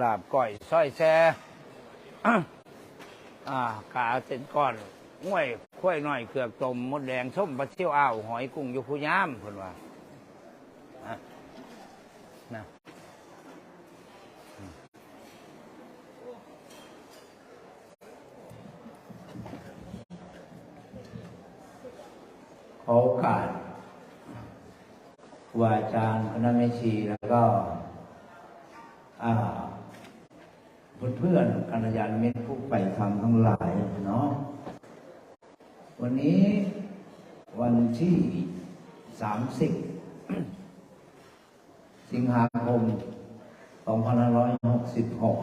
ลาบก้อยส้อยแซ่อ่ากาเต็นก้อนง่วยข้วยหน่อยเกือกต้มมดแดงส้มปลาเชี่ยวอ้าวหอยกุ้งยู่ผู้ย่ามเพิ่นว่าอะนะขอโอกาสครูอาจารย์คณะแม่ชีแล้วก็ อ่า เพื่อนกัลยาณมิตรผู้ไปทำทั้งหลายเนาะวันนี้วันที่สามสิบสิงหาคมสองพันห้าร้อยหกสิบหก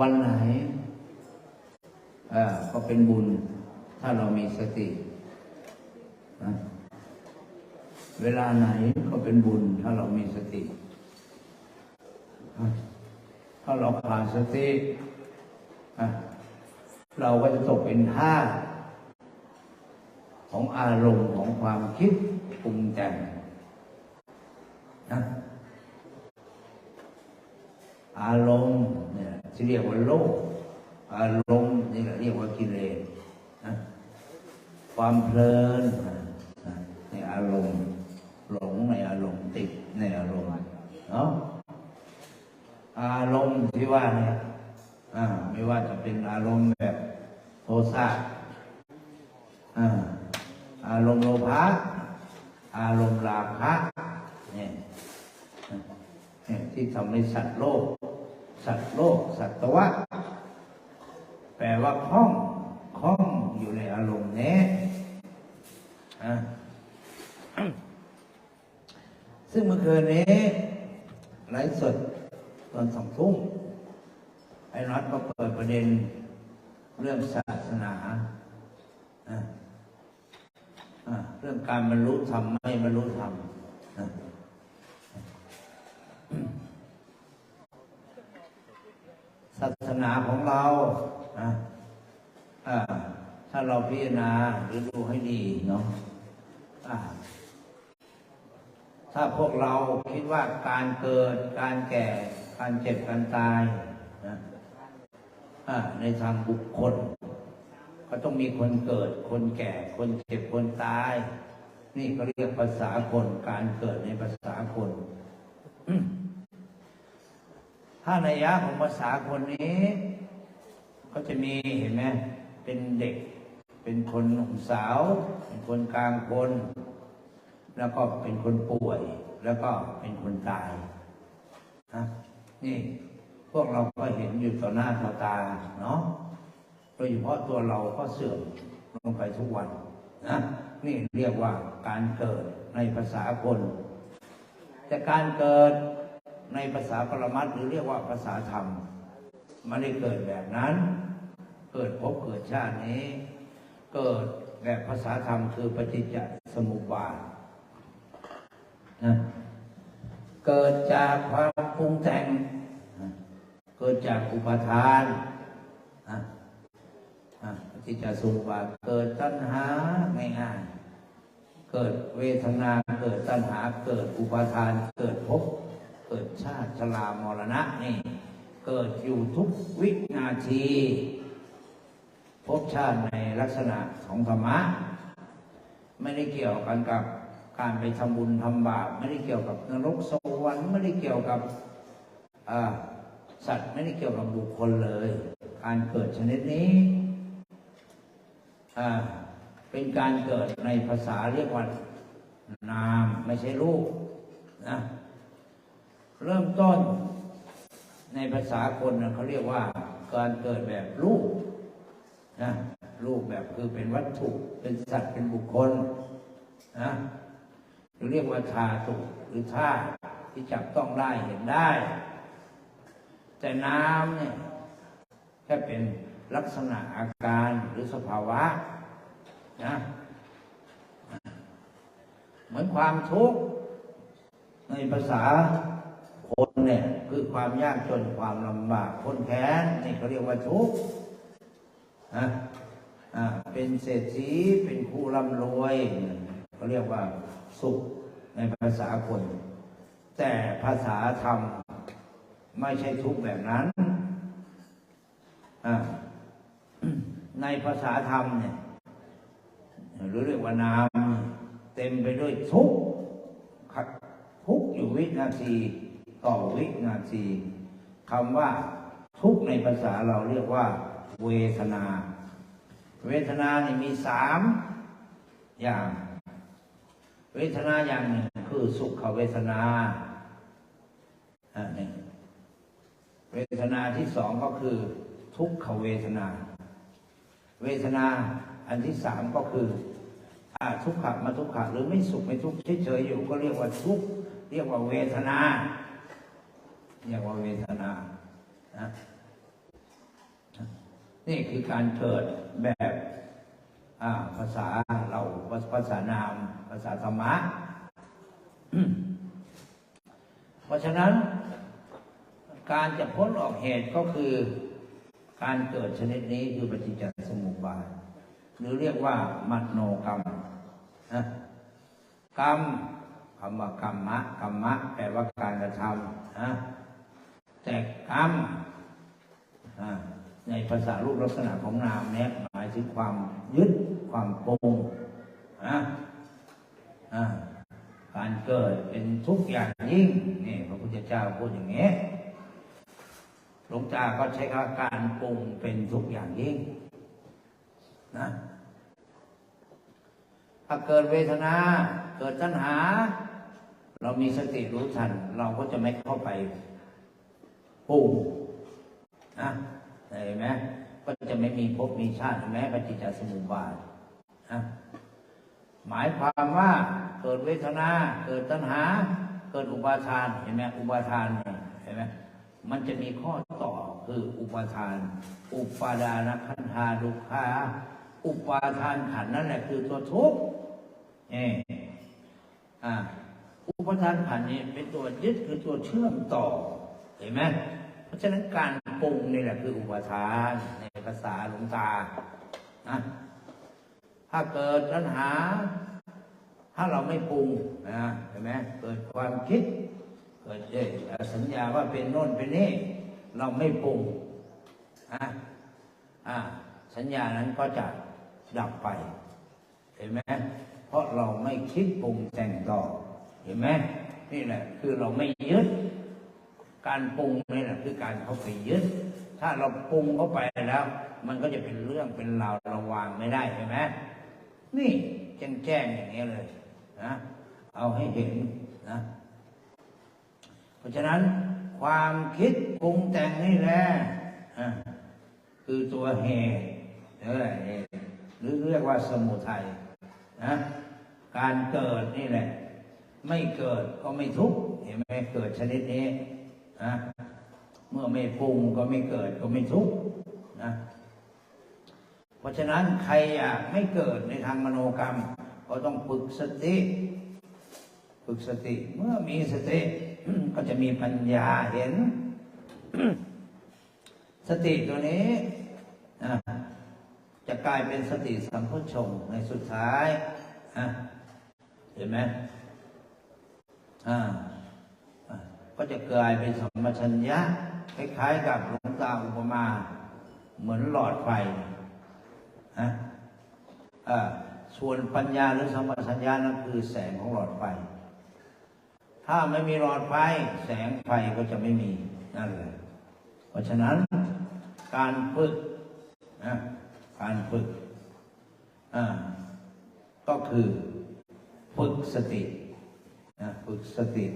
วันไหนอ่อก็เป็นบุญ ถ้าเรามีสตินะ เวลาไหนก็เป็นบุญ ถ้าเรามีสติ ถ้าเราขาดสติ เราก็จะตกเป็นท่าของอารมณ์ของความคิดปรุงแต่งนะอารมณ์เนี่ยที่เรียกว่าโลก อารมณ์นี่เรียกว่ากิเลสนะความเพลินนะในอารมณ์ หลงในอารมณ์ติดในอารมณ์เนาะอารมณ์ ที่ว่าเนี่ยอ่าไม่ว่าจะเป็นอารมณ์แบบโทสะอาอารมณ์โลภะอารมณ์ราคะเนี่ยเนี่ที่ทำให้สัตว์โลก สัตว์โลก สัตวะ แปลว่าคล้องคล้องอยู่ในอารมณ์นี้อ่าซึ่งเมื่อคืนนี้ไลฟ์สดตอนสองทุ่ม อ้น็อตก็เปิดประเด็นเรื่องศาสนาเรื่องการบรรลุธรรมไม่บรรลุธรรมศาสนาของเราถ้าเราพิจารณาหรือดูให้ดีเนาะถ้าพวกเราคิดว่าการเกิด การแก่ การเจ็บ การตาย ในทางบุคคล ก็ต้องมีคนเกิด คนแก่ คนเจ็บ คนตาย นี่ก็เรียกภาษาคน การเกิดในภาษาคน ถ้าในยะของภาษาคนนี้ ก็จะมีเห็นไหมเป็นเด็ก เป็นคนหนุ่มสาว เป็นคนกลางคน แล้วก็เป็นคนป่วย แล้วก็เป็นคนตายนะนี่ พวกเราก็เห็นอยู่ต่อหน้าต่อตาเนาะโดยเฉพาะตัวเราก็เสื่อมลงไปทุกวันนะนี่เรียกว่าการเกิดในภาษาคนแต่การเกิดในภาษาปรมัตหรือเรียกว่าภาษาธรรมไม่ได้เกิดแบบนั้น เกิดพบเกิดชาตินี้ เกิดแบบภาษาธรรมคือปฏิจจสมุปบาทนะเกิดจากความปรุงแต่ง เกิดจากอุปทานนะที่จะสุบาเกิดตัณหาง่ายๆเกิดเวทนาเกิดตัณหาเกิดอุปทาน เกิดภพเกิดชาติชรามรณะนี่ เกิดอยู่ทุกวินาทีภพชาติในลักษณะของธรรมะ ไม่ได้เกี่ยวกันกับการไปทำบุญทำบาปไม่ได้เกี่ยวกับนรกสวรรค์ไม่ได้เกี่ยวกับอ่า สัตว์ไม่ได้เกี่ยวกับบุคคลเลย การเกิดชนิดนี้อ่าเป็นการเกิดในภาษาเรียกว่านามไม่ใช่รูปนะเริ่มต้นในภาษาคนนะเขาเรียกว่า การเกิดแบบรูปนะรูปแบบคือเป็นวัตถุเป็นสัตว์เป็นบุคคลนะหรือเรียกว่าธาตุหรือธาตุที่จับต้องได้เห็นได้ แต่น้ำเนี่ยแค่เป็นลักษณะอาการหรือสภาวะนะเหมือนความทุกข์ในภาษาคนเนี่ยคือความยากจนความลำบากคนแค้นนี่เขาเรียกว่าทุกข์นะอ่าเป็นเศรษฐีเป็นผู้ร่ำรวยเขาเรียกว่าสุขในภาษาคน แต่ภาษาธรรม ไม่ใช่ทุกข์แบบนั้น ในภาษาธรรมเนี่ยหรือเรียกว่านาม เต็มไปด้วยทุกข์ทุกอยู่วินาทีต่อวินาทีคำว่าทุกในภาษาเราเรียกว่า เวทนา เวทนานี่มีสามอย่าง เวทนาอย่างหนึ่งคือสุขเวทนาอันหนึ่ง เวทนาที่สองก็คือ ทุกขเวทนา เวทนาอันที่สามก็คืออาทุกขะมาทุกขะหรือไม่สุขไม่ทุกข์เฉยๆอยู่ก็เรียกว่าทุกข์เรียกว่าเวทนา เรียกว่าเวทนานะนี่คือการเกิดแบบาภาษาเราภาษานาม ภาษาธรรมะเพราะฉะนั้น การจะพ้นออกเหตุก็คือ การเกิดชนิดนี้คือปฏิจจสมุปบาท หรือเรียกว่ามโนกรรมนะกรรมคำว่ากรรมะกรรมะแปลว่าการกระทำนะแต่กรรมในภาษารูปลักษณะของนามเนี่ยหมายถึงความยึดความปรุงนะการเกิดเป็นทุกข์อย่างยิ่งนี่พระพุทธเจ้าพูดอย่างนี้ หลวงตาก็ใช้คำการปรุงเป็นทุกอย่างยิ่งนะถ้าเกิดเวทนา เกิดตัณหา เรามีสติรู้ทัน เราก็จะไม่เข้าไปปรุงนะเห็นไหมก็จะไม่มีภพมีชาติแม้ปฏิจจสมุปบาทนะหมายความว่าเกิดเวทนา เกิดตัณหา เกิดอุปาทานเห็นไหมอุปาทานเห็นไหม มันจะมีข้อต่อคืออุปทาน อุปาดานขันธาดุขาอุปาทานขันนั่นแหละคือตัวทุกข์เอออ่าอุปทานขันนี่เป็นตัวยึดคือตัวเชื่อมต่อ เห็นไหมเพราะฉะนั้นการปรุงนี่แหละคืออุปทานในภาษาหลวงตานะถ้าเกิดปัญหา ถ้าเราไม่ปรุงนะเห็นไหมเกิดความคิด เกิดเอ่อสัญญาว่าเป็นโน่นเป็นนี่เราไม่ปรุงอะอ่าสัญญานั้นก็จะดับไปเห็นไหมเพราะเราไม่คิดปรุงแต่งต่อเห็นไหมนี่แหละคือเราไม่ยึด การปรุงนี่แหละคือการเข้าไปยึด ถ้าเราปรุงเข้าไปแล้ว มันก็จะเป็นเรื่องเป็นราวระวางไม่ได้เห็นไหมนี่แจ้งแจ้งอย่างนี้เลยนะเอาให้เห็นนะ เพราะฉะนั้นความคิดปรุงแต่งนี่แหละคือตัวเหตุหรืออะไรหรือเรียกว่าสมุทัยนะการเกิดนี่แหละ ไม่เกิดก็ไม่ทุกข์เห็นไหมเกิดชนิดนี้นะเมื่อไม่ปรุงก็ไม่เกิดก็ไม่ทุกข์นะเพราะฉะนั้นใครอยากไม่เกิดในทางมโนกรรม ก็ต้องฝึกสติ ฝึกสติเมื่อมีสติ ก็จะมีปัญญาเห็น สติตัวนี้จะกลายเป็นสติสัมโพชงในสุดท้ายเห็นไหมก็จะกลายเป็นสัมปชัญญะคล้ายๆกับหลวงตาอุปมา เหมือนหลอดไฟนะส่วนปัญญาหรือสัมปชัญญะนั่นคือแสงของหลอดไฟ ถ้าไม่มีหลอดไฟ แสงไฟก็จะไม่มีนั่นแหละเพราะฉะนั้นการฝึกนะการฝึกอ่าก็คือฝึกสตินะฝึกสติ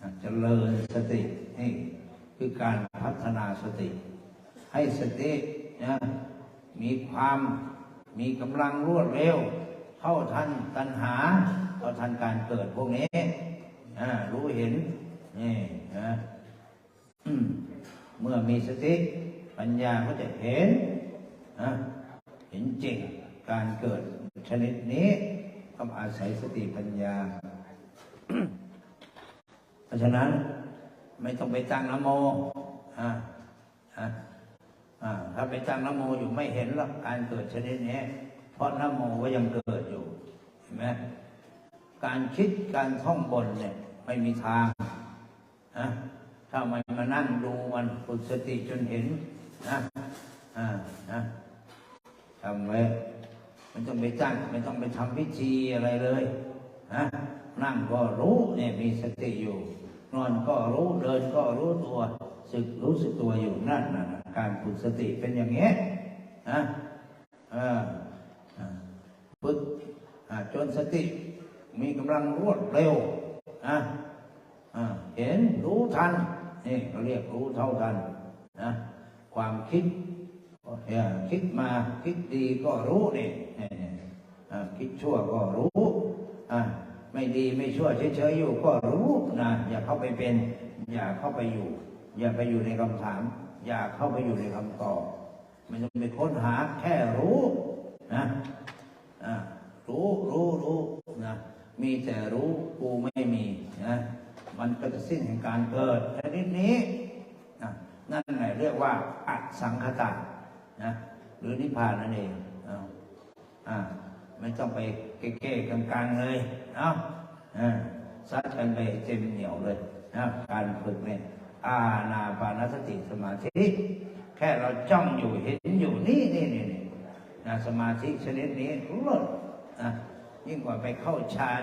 นะเจริญสตินี่คือการพัฒนาสติ ให้สตินะมีความมีกำลังรวดเร็วเท่าทันตัณหาเท่าทันการเกิดพวกนี้ รู้เห็นนี่นะเมื่อมีสติปัญญาก็จะเห็นเห็นจริงการเกิดชนิดนี้ต้องอาศัยสติปัญญา เพราะฉะนั้นไม่ต้องไปตั้งนะโมอ่าอ่าถ้าไปตั้งนะโมอยู่ไม่เห็นหรอกการเกิดชนิดนี้ เพราะนะโมก็ยังเกิดอยู่เห็นไหมการคิดการท่องบนเนี่ย ไม่มีทางนะถ้ามันมานั่งดูมันฝึกสติจนเห็นนะอ่านะทำไว้ไม่ต้องไปจ้างไม่ต้องไปทำพิธีอะไรเลยนะนั่งก็รู้เนี่ยมีสติอยู่ นอนก็รู้เดินก็รู้ตัวสึกรู้สึกตัวอยู่นั่นนะการฝึกสติเป็นอย่างนี้นะเอออ่าฝึกอ่าจนสติมีกำลังรวดเร็ว นะเห็นรู้ทันนี่เขาเรียกรู้เท่าทันนะความคิดคิดมาคิดดีก็รู้นี่คิดชั่วก็รู้ไม่ดีไม่ชั่วเฉยๆอยู่ก็รู้นะอย่าเข้าไปเป็น อย่าเข้าไปอยู่ อย่าไปอยู่ในคำถาม อย่าเข้าไปอยู่ในคำตอบไม่ต้องไปค้นหาแค่รู้นะรู้รู้รู้นะ มีแต่รู้กูไม่มีนะมันก็จะสิ้นแห่งการเกิดชนิดนี้นะนั่นแหละเรียกว่าอัตสังคตะนะหรือนิพพานนั่นเองอ่าไม่ต้องไปเก้ๆกลางๆเลยเนาะอ่าซัดกันไปเต็มเหนียวเลยนะการฝึกเนี่ยอาณาปานสติสมาธิ แค่เราจ้องอยู่เห็นอยู่นี่นี่นี่นี่นะสมาธิชนิดนี้เลิศนะ ยิ่งกว่าไปเข้าฌาน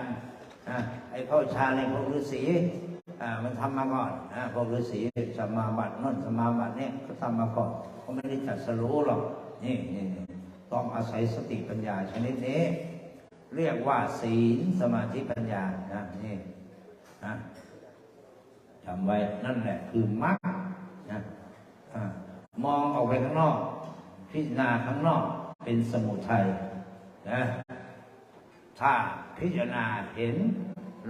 นะไอ้เข้าฌานในพวกฤาษีอ่ามันทำมาก่อนนะพวกฤาษีสมาบัตินั่นสมาบัติเนี่ยก็ทำมาก่อนเขาไม่ได้จัดสรู้หรอกนี่นี่ต้องอาศัยสติปัญญาชนิดนี้ เรียกว่าศีลสมาธิปัญญานะนี่นะจำไว้นั่นแหละคือมรรคนะมองออกไปข้างนอก พิจารณาข้างนอกเป็นสมุทัยนะ ถ้าพิจารณาเห็น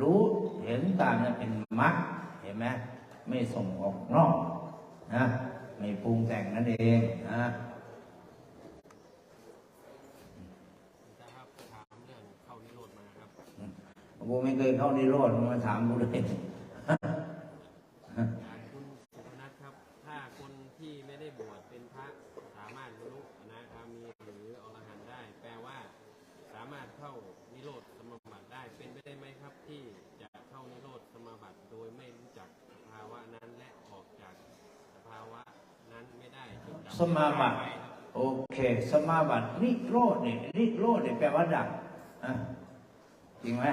รู้เห็นตามนั้นเป็นมรรคเห็นไหมไม่ส่งออกนอกนะไม่ปรุงแต่งนั่นเองนะนะครับถามเรื่องเข้านิโรธมาครับกูไม่เคยเข้านิโรธมึงมาถามกูเลย อ่าคุณสุพนัทครับ ถ้าคนที่ไม่ได้บวชเป็นพระสามารถบรรลุอนาคามีหรืออรหันต์ได้ แปลว่า สามารถเข้านิโรธสมาบัติได้ เป็นไปได้ไหมครับ ที่จะเข้านิโรธสมาบัติโดยไม่รู้จักสภาวะนั้นและออกจากสภาวะนั้นไม่ได้จนดับ สมาบัติโอเค สมาบัตินิโรธนี่ยนิโรธนี่ยแปลว่าดับอะจริงไหม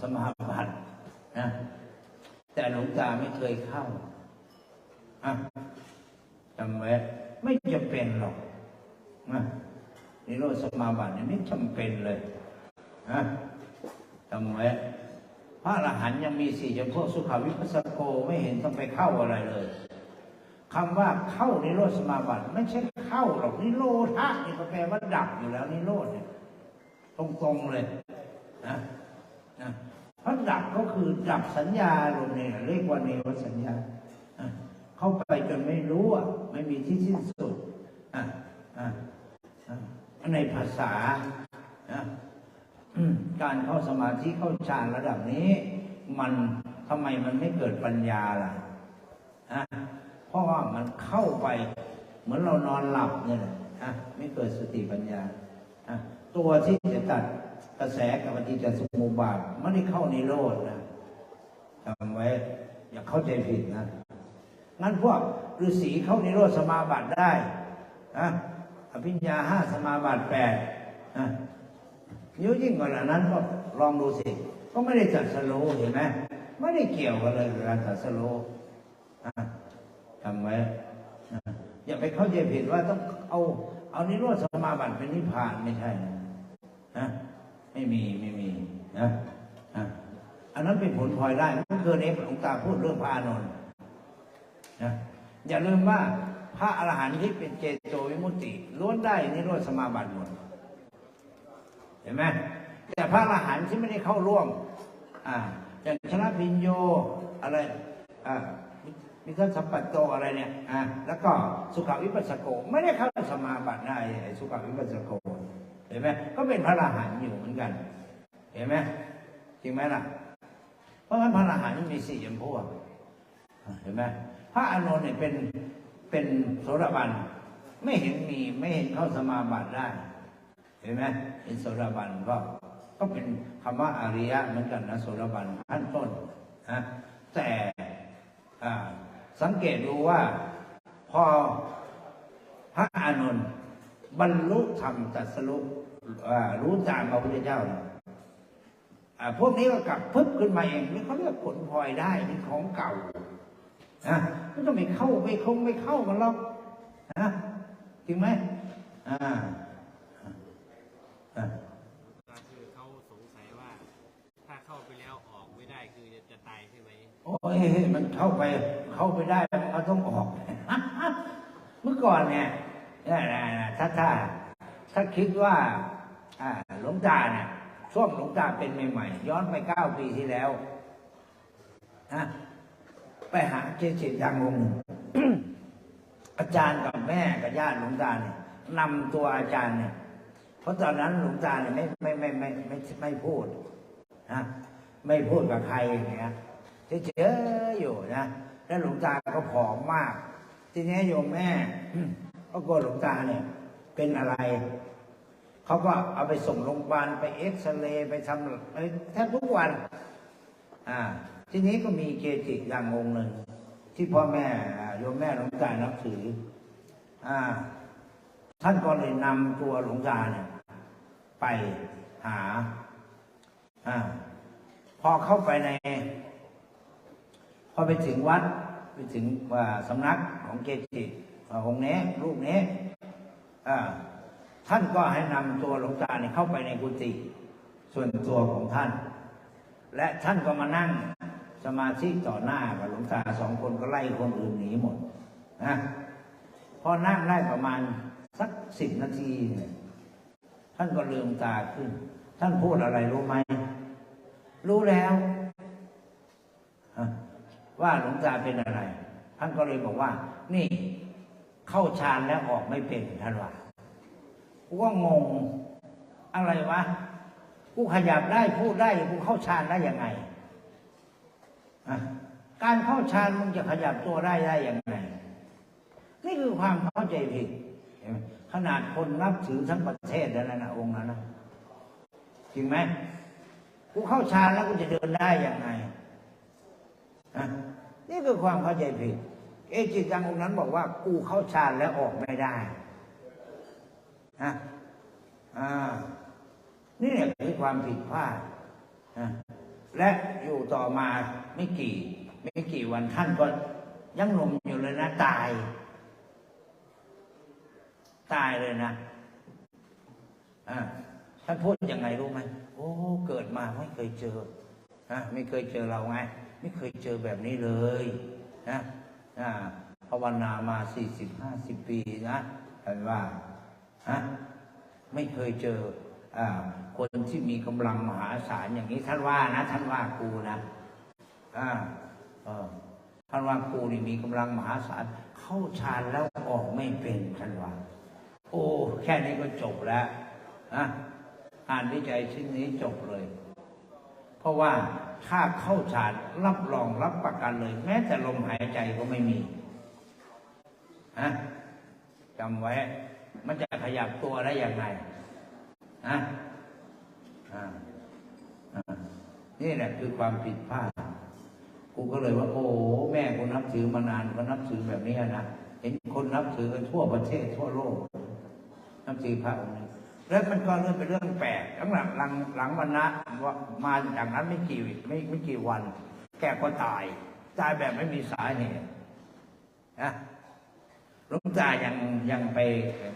สมาบัตินะแต่หลวงตาไม่เคยเข้าอะจำไว้ไม่จำเป็นหรอกนิโรธสมาบัตินี่ไม่จำเป็นเลยนะจำไว้พระอรหันต์ยังมีสี่จำพวกสุขาวิปัสสโกไม่เห็นต้องไปเข้าอะไรเลย คำว่าเข้านิโรธสมาบัติไม่ใช่เข้าหรอกนิโรธะนี่ก็แปลว่าดับอยู่แล้วนิโรธเนี่ยตรงๆเลยนะนะเพราะดับก็คือดับสัญญาลงเนี่ยเรียกว่าเนวสัญญาเข้าไปจนไม่รู้อะไม่มีที่สิ้นสุดอะอะอะในภาษาการเข้าสมาธิเข้าฌานระดับนี้ มันทำไมมันไม่เกิดปัญญาล่ะนะ ราะว่ามันเข้าไป เหมือนเรานอนหลับเนี่ยแหละนะไม่เกิดสติปัญญานะตัวที่จะตัดกระแสกับปฏิจจสมุปบาทไม่ได้เข้าในโรธนะจำไว้ อย่าเข้าใจผิดนะงั้นพวกฤาษีเข้าในโรธสมาบัติได้นะอภิญญาห้าสมาบัติแปดนะยิ่งยิ่งกว่านั้นก็ลองดูสิก็ไม่ได้จัดสโลเห็นไหมไม่ได้เกี่ยวกันเลยการจัดสโลอะ จำไว้อย่าไปเข้าใจผิดว่าต้องเอาเอานิโรธสมาบัติเป็นนิพพานไม่ใช่นะนะไม่มีไม่มีนะนะอันนั้นเป็นผลพลอยได้เมื่อคืนนี้หลวงตาพูดเรื่องพระอานนท์นะอย่าลืมว่าพระอรหันต์ที่เป็นเจโตวิมุตติล้วนได้นิโรธสมาบัติหมดเห็นไหมแต่พระอรหันต์ที่ไม่ได้เข้าร่วม อ่าอย่างชนะพิญโยอะไรอ่า มิทัสัมปัตโตอะไรเนี่ยอ่าแล้วก็สุขวิปัสสโก ไม่ได้เข้าสมาบัติได้สุขวิปัสสโกเห็นไหมก็เป็นพระอรหันต์อยู่เหมือนกัน เห็นไหมจริงไหมล่ะ เพราะฉะนั้นพระอรหันต์มีสี่จำพวกเห็นไหมพระอานนท์เนี่ยเป็นเป็นโสดาบันไม่เห็นมีไม่เห็นเข้าสมาบัติได้ เห็นไหมเป็นโสดาบันก็ก็เป็นคำว่าอริยะเหมือนกันนะโสดาบันขั้นต้นนะแต่อ่า สังเกตดูว่า พอพระอานนท์บรรลุธรรมตรัสรู้อ่ารู้ตามพระพุทธเจ้าพวกนี้ก็กลับพึบขึ้นมาเองนี่เขาเรียกผลพลอยได้เป็นของเก่านะไม่ต้องไปเข้าไปคงไม่เข้ากันหรอกนะจริงไหมอ่าอ่าก็คือเขาสงสัยว่า ถ้าเข้าไปแล้วออกไม่ได้คือจะตายใช่ไหม โอ้ยมันเข้าไป เข้าไปได้มันก็ต้องออกเมื่อก่อนเนี่ยถ้าถ้าถ้าคิดว่าหลวงตาเนี่ยช่วงหลวงตาเป็นใหม่ๆย้อนไปเก้าปีที่แล้วนะไปหาเจจิตดังงงอาจารย์กับแม่กับญาติหลวงตาเนี่ยนำตัวอาจารย์เนี่ย เพราะตอนนั้นหลวงตาเนี่ยไม่ไม่ไม่ไม่ไม่ไม่พูดนะไม่พูดกับใครอย่างเงี้ย เฉยๆอยู่นะแล้วหลวงตาก็ผอมมาก ทีนี้โยมแม่ก็กลัวหลวงตาเนี่ย เป็นอะไร เขาก็เอาไปส่งโรงพยาบาลไปเอ็กซเรย์ไปทำอะไรแทบทุกวัน อ่า ทีนี้ก็มีเกจิอย่างองหนึ่งที่พ่อแม่โยมแม่หลวงตานับถือ อ่า ท่านก็เลยนำตัวหลวงตาเนี่ย ไปหา อ่า พอเข้าไปใน อไปถึงวัดไปถึงว่าสำนักของเกจิอ่าองค์นี้รูปนี้อ่ท่านก็ให้นำตัวหลวงตาเนี่ยเข้าไปในกุฏิส่วนตัวของท่าน และท่านก็มานั่งสมาธิต่อหน้ากับหลวงตาสองคนก็ไล่คนอื่นหนีหมดนะพอนั่งได้ประมาณสักสิบนาทีท่านก็ลืมตาขึ้น ท่านพูดอะไรรู้ไหม รู้แล้ว ว่าหลวงตาเป็นอะไร ท่านก็เลยบอกว่า นี่เข้าฌานแล้วออกไม่เป็นท่านว่ากูก็งงอะไรวะกูขยับได้พูดได้กูเข้าฌานได้ยังไงการเข้าฌานมึงจะขยับตัวได้ได้ยังไงนี่คือความเข้าใจผิดขนาดคนนับถือทั้งประเทศแล้วนะองค์นั้นนะจริงไหมกูเข้าฌานแล้วกูจะเดินได้ยังไงอะ นี่คือความเข้าใจผิด เอจิตังองค์นั้นบอกว่า กูเข้าฌานแล้วออกไม่ได้นะอ่า นี่เนี่ยคือความผิดพลาดนะและอยู่ต่อมาไม่กี่ ไม่กี่วันท่านก็ยังหนุ่มอยู่เลยนะตาย ตายเลยนะอ่าท่านพูดยังไงรู้ไหมโอ้ เกิดมาไม่เคยเจอนะไม่เคยเจอเราไง ไม่เคยเจอแบบนี้เลยนะอ่าภาวนามาสี่สิบห้าสิบปีนะท่านว่าฮะไม่เคยเจออคนที่มีกำลังมหาศาลอย่างนี้ท่านว่านะท่านว่ากูนะอ่าเออท่านว่ากูนี่มีกำลังมหาศาลเข้าฌานแล้วออกไม่เป็นท่านว่า โอ้แค่นี้ก็จบแล้วนะอ่านวิจัยชิ้นนี้จบเลย เพราะว่า ถ้าเข้าฌานรับรองรับประกันเลย แม้แต่ลมหายใจก็ไม่มีฮะจำไว้ มันจะขยับตัวได้อยังไงนะอ่าอ่านี่แหละคือความผิดพลาดกูก็เลยว่า โอ้แม่กูนับถือมานานก็นับถือแบบนี้นะเห็นคนนับถือกันทั่วประเทศทั่วโลก นับถือพระองค์นี้ แล้วมันก็เรื่องเป็นเรื่องแปลกหลังหลังหลังหลังวันนะว่ามาจากนั้นไม่กี่ไม่ไม่กี่วัน แกก็ตาย ตายแบบไม่มีสาเหตุนะหลวงตายังยังไป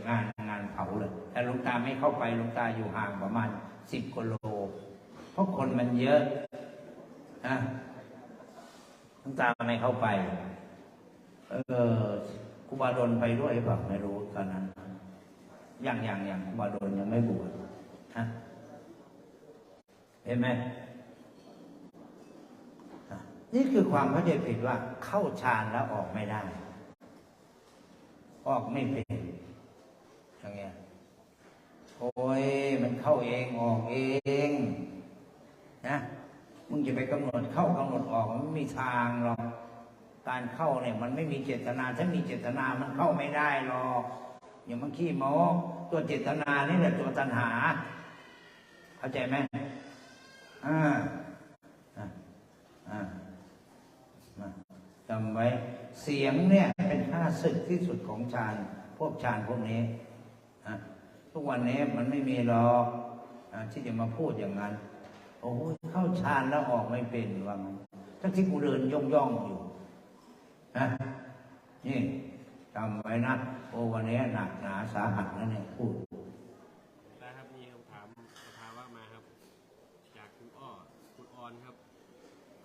งานงานเผาเลย แต่หลวงตาไม่เข้าไปหลวงตาอยู่ห่างประมาณสิบกิโล เพราะคนมันเยอะนะหลวงตาไม่เข้าไป เออครูบาดลไปด้วยเปล่าไม่รู้ตอนนั้น อยังอยังอยังครูบาดลยังไม่บวชฮะเห็นไหมนี่คือความเข้าใจผิดว่าเข้าฌานแล้วออกไม่ได้ ออกไม่เป็นอย่างเงี้ยโอ้ยมันเข้าเองออกเองนะมึงจะไปกำหนดเข้ากำหนดออกมันไม่มีทางหรอกการเข้าเนี่ย มันไม่มีเจตนา ถ้ามีเจตนามันเข้าไม่ได้หรอก อย่ามันขี้โม้ตัวเจตนานี่แหละตัวตัณหา เข้าใจไหมอ่าอ่าอ่าจำไว้เสียงเนี่ยเป็นค่าศึกที่สุดของฌานพวกฌานพวกนี้ทุกวันนี้มันไม่มีหรอกอที่จะมาพูดอย่างนั้น โอ้ยเข้าฌานแล้วออกไม่เป็นว่างั้นทั้งที่กูเดินย่องย่องอยู่นะนี่ จำไว้นะโอ้วันนี้หนักหนาสาหัสนะเนี่ยพูดได้ครับมีคำถามสภาวะมาครับ จากคุณอ้อคุณออนครับ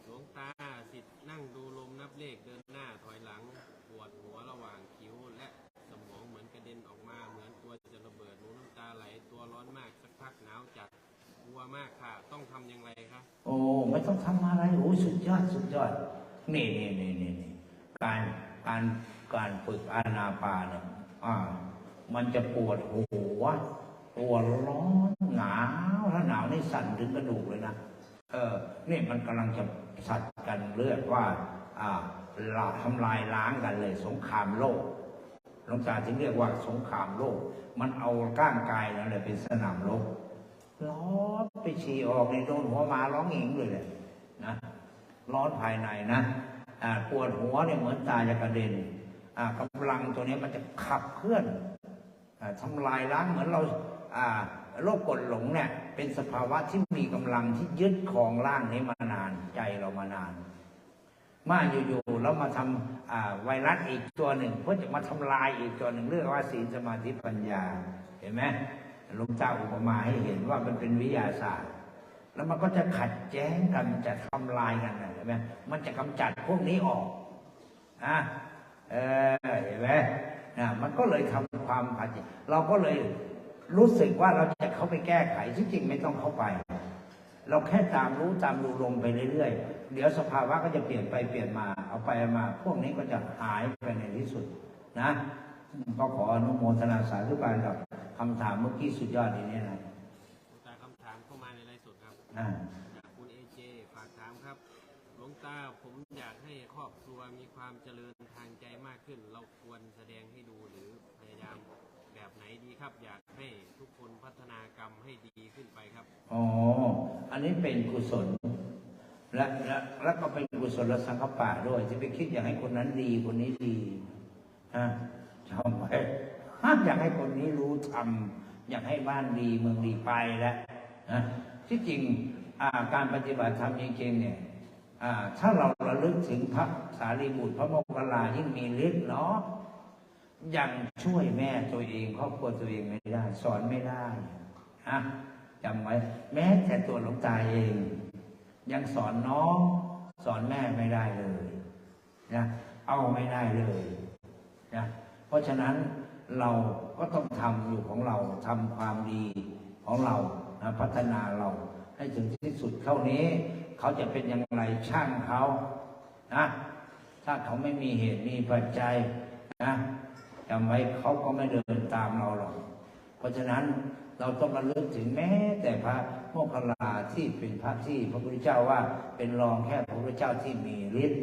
หลวงตาสิทธิ์นั่งดูลมนับเลขเดินหน้าถอยหลังปวดหัวระหว่างคิ้ว และสมองเหมือนกระเด็นออกมาเหมือนตัวจะระเบิดหนูน้ำตาไหลตัวร้อนมากสักพักหนาวจัดกลัวมากค่ะ ต้องทำอย่างไรคะโอ้ไม่ต้องทำอะไรโอ้สุดยอดสุดยอดนี่นี่นี่นี่นี่การการ การฝึกอานาปานเนี่ยอ่า มันจะปวดหัวปวดร้อนหนาวถ้าหนาวนี่สั่นถึงกระดูกเลยนะเออนี่มันกำลังจะสัตว์กันเลือดว่า อ่าลาทำลายล้างกันเลย สงครามโลกหลวงตาถึงเรียกว่าสงครามโลก มันเอาร่างกายนั่นแหละเป็นสนามรบร้อนไปฉี่ออกในโดนหัวหมาร้องหญิงเลยเลยนะร้อนภายในนะอ่าปวดหัวเนี่ยเหมือนตาจะกระเด็น กำลังตัวนี้มันจะขับเคลื่อนอทำลายล้างเหมือนเราอ่าโรคกดหลงเนี่ยเป็นสภาวะที่มีกำลังที่ยึดครองร่างนี้มานานใจเรามานาน มาอยู่ๆแล้วมาทำอ่าไวรัสอีกตัวหนึ่งเพื่อจะมาทำลายอีกตัวหนึ่งเรียกว่าศีลสมาธิปัญญาเห็นไหมหลุงเจ้าอุปมาให้เห็นว่ามันเป็นวิทยาศาสตร์ แล้วมันก็จะขัดแย้งกันจะทำลายกันนะเห็นไหมมันจะกำจัดพวกนี้ออกนะ เออเห็นไหมนะมันก็เลยทำความขัดแย้งเราก็เลยรู้สึกว่าเราจะเข้าไปแก้ไขที่จริงไม่ต้องเข้าไป เราแค่ตามรู้ตามดูลมไปเรื่อยๆ เดี๋ยวสภาวะก็จะเปลี่ยนไปเปลี่ยนมา เอาไปเอามา พวกนี้ก็จะหายไปในที่สุดนะก็ขออนุโมทนาสาธุการกับคำถามเมื่อกี้สุดยอดนี้นะหลวงตาคำถามเข้ามาในไลฟ์สดครับอ่า งตาผมอยากให้ครอบครัวมีความเจริญทางใจมากขึ้น เราควรแสดงให้ดูหรือพยายามแบบไหนดีครับ อยากให้ทุกคนพัฒนากรรมให้ดีขึ้นไปครับ อ๋อ อันนี้เป็นกุศล และและและก็เป็นกุศลสังคปะด้วยจะไปคิดอยากให้คนนั้นดีคนนี้ดีฮะจำไว้ห้ามอยากให้คนนี้รู้ทำอยากให้บ้านดีเมืองดีไปแล้วนะที่จริงการปฏิบัติธรรมจริงๆเนี่ย ถ้าเราระลึกถึงพระสารีบุตรพระโมคคัลลายิ่งมีฤทธิ์เนาะยังช่วยแม่ตัวเองครอบครัวตัวเองไม่ได้ สอนไม่ได้นะจำไว้ แม้แต่ตัวหลวงตาเอง ยังสอนน้อง สอนแม่ไม่ได้เลยนะเอาไม่ได้เลยนะเพราะฉะนั้นเราก็ต้องทำอยู่ของเราทำความดีของเรานะพัฒนาเราให้ถึงที่สุดเท่านี้ เขาจะเป็นอย่างไรช่างเขานะถ้าเขาไม่มีเหตุมีปัจจัยนะจำไว้เขาก็ไม่เดินตามเราหรอก เพราะฉะนั้นเราต้องระลึกถึงแม้ แต่พระโมคคัลลาที่เป็นพระที่พระพุทธเจ้าว่า เป็นรองแค่พระพุทธเจ้าที่มีฤทธิ์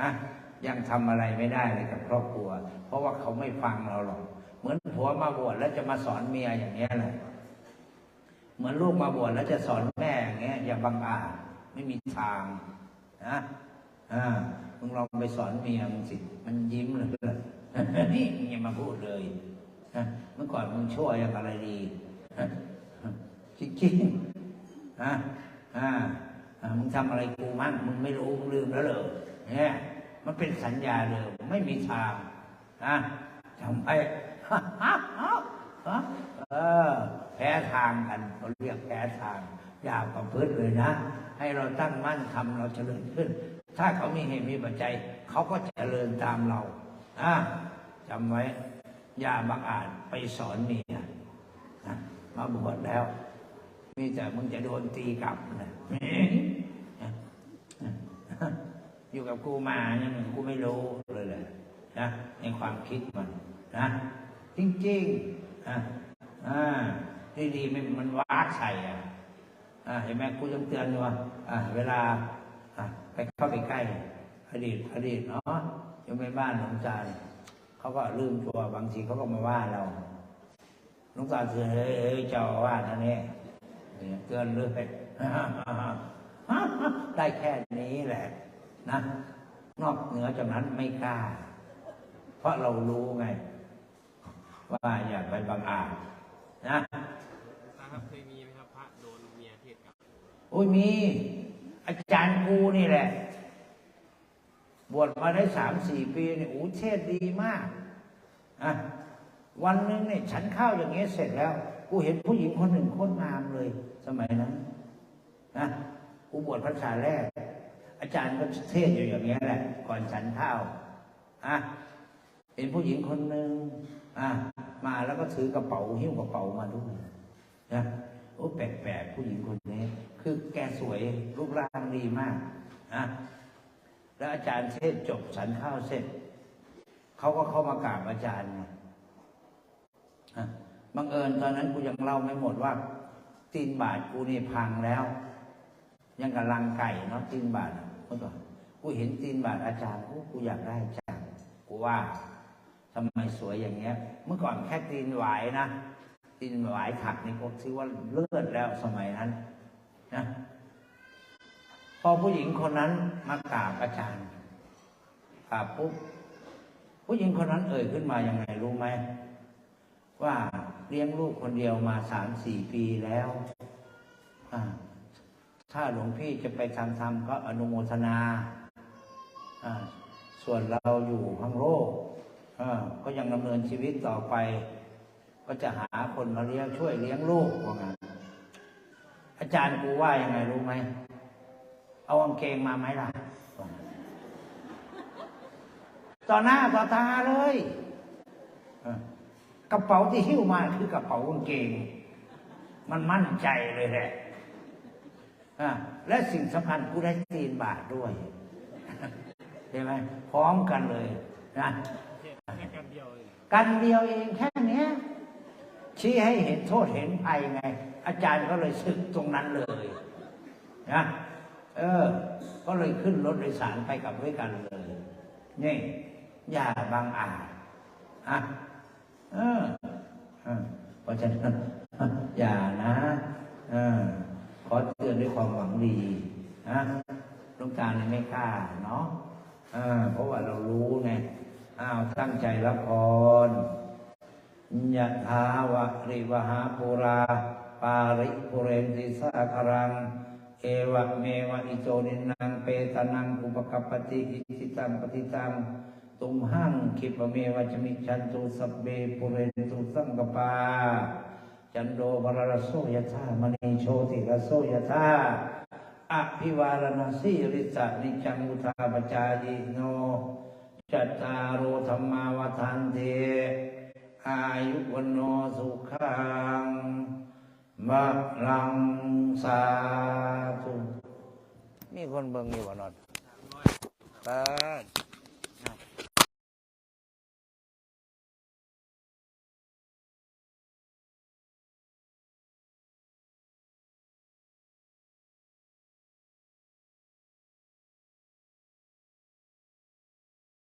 ฮะยังทำอะไรไม่ได้เลยกับครอบครัว เพราะว่าเขาไม่ฟังเราหรอก เหมือนผัวมาบวชแล้วจะมาสอนเมียอย่างเงี้แหละเหมือนลูกมาบวชแล้วจะสอนแม่อย่างเงี้ยอย่าบังอาจ ไม่มีทางนะอ่ามึงลองไปสอนเมียมึงสิ มันยิ้มเลยนี่มึงย่ามาพูดเลยเมื่อก่อนมึงช่วยอะไรดีจริงๆนะอ่ามึงทำอะไรกูมั่งมึงไม่รู้มึงลืมแล้วเหรอเนี่ยมันเป็นสัญญาเดิมไม่มีทางนะทำไป เออแพ้ทางกันเขาเรียกแพ้ทาง อย่าประพฤติเลยนะ ให้เราตั้งมั่นทำเราเจริญขึ้น ถ้าเขามีเหตุมีปัจจัยเขาก็เจริญตามเรานะจำไว้ อย่าบังอาจไปสอนเมียนะมาบวชแล้วมีแต่มึงจะโดนตีกลับนะอยู่กับกูมาเนี่ยมึงกูไม่รู้เลยเลยนะในความคิดมันนะ จริงๆอะ อ่าดีมันมันวากใส่อะอ่าเห็นไหมกูยังเตือนอยู่ว่าอ่าเวลาอะไปเข้าไปใกล้ อดีตอดีตเนาะยังไปบ้านหลวงตาเนี่ยเขาก็ลืมตัวบางทีเขาก็มาว่าเราหลวงตาเตือนเฮ้ยเฮ้ยจ้าอาว่าสนะเนี่ยเนี่ยเตือนเลยได้แค่นี้แหละ นะ นอกเหนือจากนั้นไม่กล้า เพราะเรารู้ไง ว่าอย่าไปบังอาจ นะนะครับเคยมีไหมครับพระโดนเมียเทศกับโอ้ยมี อาจารย์กูนี่แหละ บวชมาได้สามสี่ปีเนี่ยโอ้เทศดีมากอะวันหนึ่งเนี่ยฉันข้าวอย่างเงี้ยเสร็จแล้ว กูเห็นผู้หญิงคนหนึ่งโคตรงามเลย สมัยนั้นนะกูบวชพรรษาแรก อาจารย์ก็เทศอยู่อย่างเงี้ยแหละ ก่อนฉันข้าวอะเห็นผู้หญิงคนหนึ่งอะ มาแล้วก็ถือกระเป๋าหิ้วกระเป๋ามาด้วยนะโอ้แปลกๆผู้หญิงคนนี้ คือแกสวยรูปร่างดีมากอะแล้วอาจารย์เทศจบฉันข้าวเสร็จเขาก็เข้ามากราบอาจารย์ไงอะบังเอิญตอนนั้นกูยังเล่าไม่หมดว่า ตีนบาทกูนี่พังแล้ว ยังกับลังไก่เนาะตีนบาทเมื่อก่อนกูเห็นตีนบาทอาจารย์กูกูอยากได้จังกูว่า ทำไมสวยอย่างเงี้ย เมื่อก่อนแค่ตีนหวายนะตีนหวายถักนี่ก็ถือว่าเลือดแล้วสมัยนั้นนะพอผู้หญิงคนนั้นมากราบอาจารย์กราบปุ๊บผู้หญิงคนนั้นเอ่ยขึ้นมาอยังไงรู้ไหมว่าเลี้ยงลูกคนเดียวมาสามสี่ปีแล้วถ้าหลวงพี่จะไปทำธรรมก็อนุโมทนา ส่วนเราอยู่ข้างโลก ก็ยังดำเนินชีวิตต่อไป ก็จะหาคนมาเลี้ยงช่วยเลี้ยงลูกว่างั้นอาจารย์กูว่ายังไงรู้ไหม เอากางเกงมาไหมล่ะ ต่อหน้าต่อตาเลยกระเป๋าที่หิ้วมาคือกระเป๋ากางเกง มันมั่นใจเลยแหละอะและสิ่งสำคัญกูได้ตีนบาทด้วยใช่ไหมพร้อมกันเลยนะ กันเดียวเองแค่นี้ชี้ให้เห็นโทษเห็นภัยไง อาจารย์ก็เลยสึกตรงนั้นเลยนะเออ ก็เลยขึ้นรถโดยสารไปกับด้วยกันเลยนี่อย่าบังอาจอะเออเพราะฉะนั้นอย่านะเออขอเตือนด้วยความหวังดีนะลูกการไม่กล้าเนาะเออเพราะว่าเรารู้ไง อ้าวตั้งใจรับพรยะถาวะริวหาปุรา ปาริปุเรนติสาครัง เอวะเมวะอิโจนินังเปตานังอุปกปติอิทิตังปฏิตังตุมหังคิปเมวะจมิชันตุสเบปุเรนตุสังกปา จันโดบรรโสยธามณีโชติรโสยธาอภิวารณสีริสะนิจังุทาปจายโน จัตตารุธรรมาวทันเทอายุวโนสุขังมะลังสาธุมีคนเบิ่งอยู่บ่นอนสามร้อยเปิด